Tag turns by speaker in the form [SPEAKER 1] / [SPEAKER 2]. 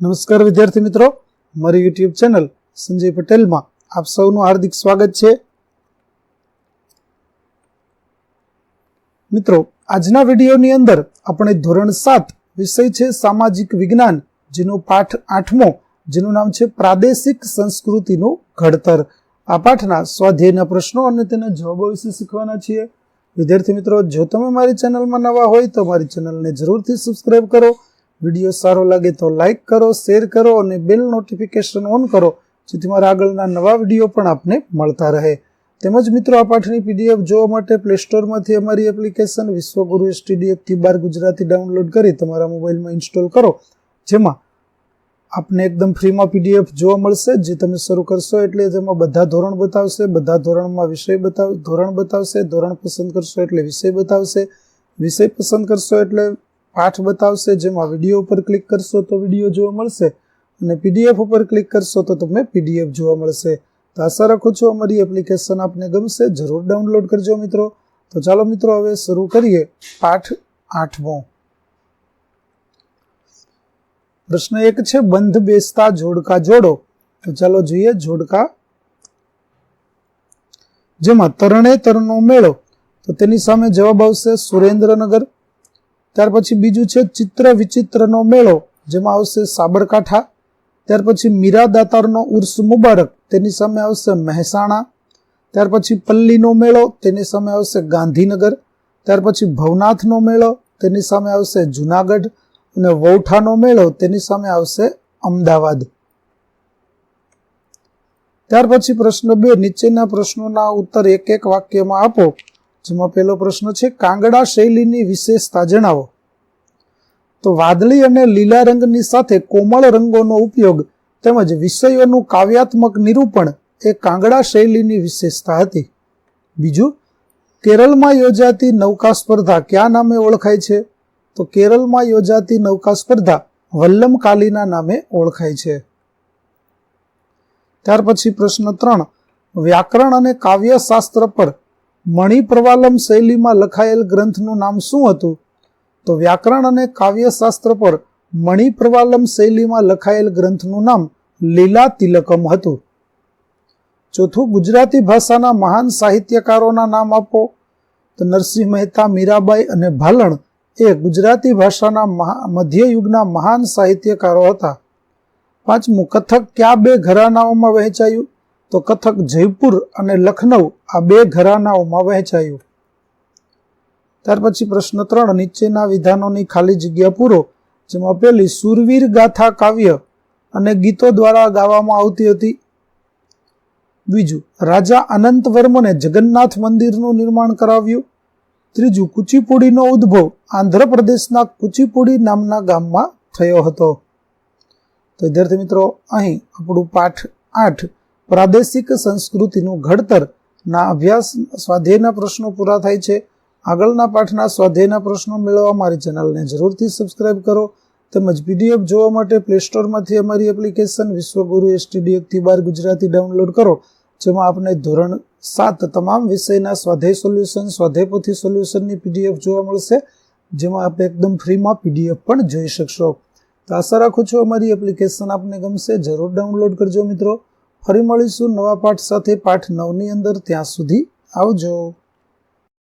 [SPEAKER 1] નમસ્કાર વિદ્યાર્થી મિત્રો. મારી યુટ્યુબ ચેનલ સંજય પટેલમાં આપ સૌનું હાર્દિક સ્વાગત છે. મિત્રો, આજના વિડીયોની અંદર આપણે ધોરણ સાત વિષય છે સામાજિક વિજ્ઞાન, જેનો પાઠ આઠમો, જેનું નામ છે પ્રાદેશિક સંસ્કૃતિનું ઘડતર. આ પાઠના સ્વાધ્યાયના પ્રશ્નો અને તેના જવાબો વિશે શીખવાના છીએ. વિદ્યાર્થી મિત્રો, જો તમે મારી ચેનલમાં નવા હોય તો મારી ચેનલને જરૂરથી સબસ્ક્રાઈબ કરો. વીડિયો સારો લાગે તો લાઈક કરો શેર કરો અને બેલ નોટિફિકેશન ઓન કરો, જેથી મારા આગળના નવા વીડિયો પણ આપને મળતા રહે. તેમજ મિત્રો, આ પાઠની પીડીએફ જોવા માટે પ્લે સ્ટોરમાંથી અમારી એપ્લિકેશન વિશ્વગુરુ એસટીડીએફથી બાર ગુજરાતી ડાઉનલોડ કરી તમારા મોબાઈલમાં ઇન્સ્ટોલ કરો, જેમાં આપને એકદમ ફ્રીમાં પીડીએફ જોવા મળશે, જે તમે શરૂ કરશો એટલે તેમાં બધા ધોરણ બતાવશે, બધા ધોરણમાં વિષય બતાવ, ધોરણ બતાવશે, ધોરણ પસંદ કરશો એટલે વિષય બતાવશે, વિષય પસંદ કરશો એટલે પાઠ બતાવશે, જેમાં વીડિયો ઉપર ક્લિક કરશો તો વીડિયો જોવા મળશે અને પીડીએફ ઉપર ક્લિક કરશો તો તમને પીડીએફ જોવા મળશે. તો આશા રાખું છું અમારી એપ્લિકેશન આપને ગમશે, જરૂર ડાઉનલોડ કરજો મિત્રો. તો ચાલો મિત્રો હવે શરૂ કરીએ પાઠ આઠમો. પ્રશ્ન એક છે, બંધ બેસતા જોડકા જોડો. તો ચાલો જોઈએ જોડકા. જેમાં તરણે તરણનો મેળો તો તેની સામે જવાબ આવશે સુરેન્દ્રનગર. ત્યાર પછી બીજું છે ચિત્ર વિચિત્રનો મેળો, જેમાં આવશે સાબરકાંઠા. ત્યાર પછી મીરા દાતારનો ઉર્સ મુબારક, તેની સામે આવશે મહેસાણા. ત્યાર પછી પલ્લીનો મેળો, તેની સામે આવશે ગાંધીનગર. ત્યાર પછી ભવનાથનો મેળો, તેની સામે આવશે જુનાગઢ. અને વૌઠાનો મેળો, તેની સામે આવશે અમદાવાદ. ત્યાર પછી પ્રશ્ન બે, નીચેના પ્રશ્નોના ઉત્તર એક એક વાક્યમાં આપો. જેમાં પહેલો પ્રશ્ન છે, કાંગડા શૈલીની વિશેષતા જણાવો. તો વાદળી અને લીલા રંગની સાથે કોમળ રંગોનો ઉપયોગ તેમજ વિષયોનું કાવ્યાત્મક નિરૂપણ એ કાંગડા શૈલીની વિશેષતા હતી. બીજું, કેરળમાં યોજાતી નૌકા સ્પર્ધા કયા નામે ઓળખાય છે? તો કેરળમાં યોજાતી નૌકા સ્પર્ધા વલ્લમકાલીના નામે ઓળખાય છે. ત્યાર પછી પ્રશ્ન ત્રણ, વ્યાકરણ અને કાવ્યશાસ્ત્ર પર મણિપ્રવાલમ શૈલીમાં લખાયેલ ગ્રંથનું નામ શું હતું? તો વ્યાકરણ અને કાવ્યશાસ્ત્ર પર મણિપ્રવાલમ શૈલીમાં લખાયેલ ગ્રંથનું નામ લીલા તિલકમ હતું. ચોથું, ગુજરાતી ભાષાના મહાન સાહિત્યકારોના નામ આપો. તો નરસિંહ મહેતા, મીરાબાઈ અને ભાલણ એ ગુજરાતી ભાષાના મધ્યયુગના મહાન સાહિત્યકારો હતા. પાંચમું, કથક કયા બે ઘરાનાઓમાં વહેંચાયું? તો કથક જયપુર અને લખનઉ આ બે ઘરાનાઓમાં વહેંચાયું. ત્યાર પછી પ્રશ્ન ત્રણ, નીચેના વિધાનોની ખાલી જગ્યા પૂરો, જેમાં પેલી સુરવીર ગાથા કાવ્ય અને ગીતો દ્વારા ગાવામાં આવતી હતી. બીજું, રાજા અનંત વર્મને જગન્નાથ મંદિરનું નિર્માણ કરાવ્યું. ત્રીજું, કુચીપુડીનો ઉદ્ભવ આંધ્રપ્રદેશના કુચીપુડી નામના ગામમાં થયો હતો. તો વિદ્યાર્થી મિત્રો, અહીં આપણું પાઠ આઠ પ્રાદેશિક સંસ્કૃતિનું ઘડતર ના અભ્યાસ સ્વાધ્યાયના પ્રશ્નો પૂરા થાય છે. આગળના પાઠના સ્વાધ્યાયના પ્રશ્નો મેળવવા મારી ચેનલને જરૂરથી સબસ્ક્રાઇબ કરો તેમજ પીડીએફ જોવા માટે પ્લે સ્ટોરમાંથી અમારી એપ્લિકેશન વિશ્વગુરુ એસટીડીએફથી બાર ગુજરાતી ડાઉનલોડ કરો, જેમાં આપને ધોરણ સાત તમામ વિષયના સ્વાધ્યાય સોલ્યુશન, સ્વાધ્યાય પોથી સોલ્યુશનની પીડીએફ જોવા મળશે, જેમાં આપ એકદમ ફ્રીમાં પીડીએફ પણ જોઈ શકશો. તો આશા રાખું છું અમારી એપ્લિકેશન આપને ગમશે. જરૂર ડાઉનલોડ કરજો મિત્રો. ફરી મળીશું નવા પાઠ સાથે પાઠ નવની અંદર. ત્યાં સુધી આવજો.